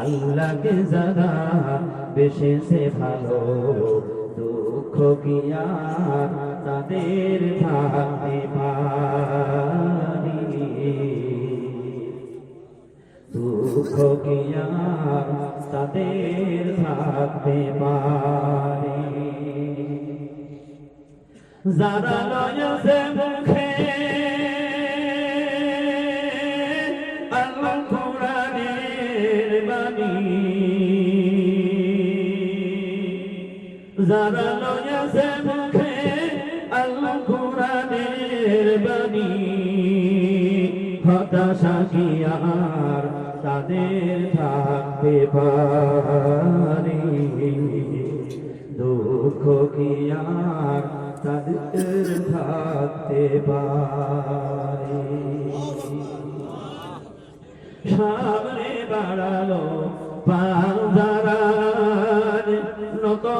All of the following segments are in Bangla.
আল্লাহকে যারা বেশেছে ভালো দুঃখ কি আর তাদের থাকতে পারি? দুঃখ কি তাদের থাকতে পারি? যারা রয়েছে মুখে যারা রয়েছে মুখে আল্লাহ কোরআনের বাণী হতাশা কি আর তাদের থাকতে পারে দুঃখ কি আর তাদের থাকতে পারে সামনে বাড়ালো বাজারার নতুন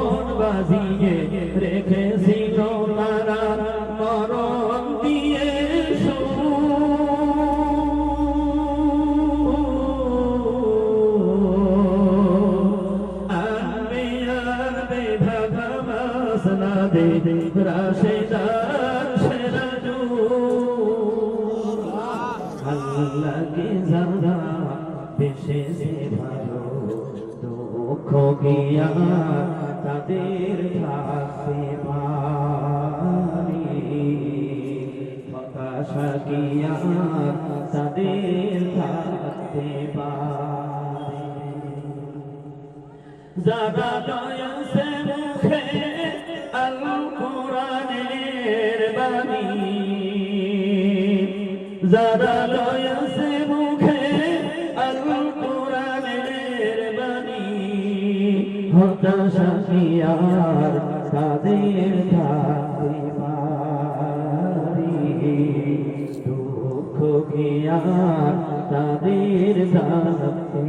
জীবন বাজিয়ে রেখেছিল তারা মরণ দিয়ে দে, রাশেদার সেরাজু আল্লাহকে যারা বেশেছে ভালো, দুঃখ গিয়া তাদের থাকতে পারি হতাশা গিয়া তাদের থাকতে পারি যারা দয়াসে মুখে আল কোরআনের বাণী। যারা দয়াসে হতাশা কি আর তাদের দুঃখ কি তাদের থাকতে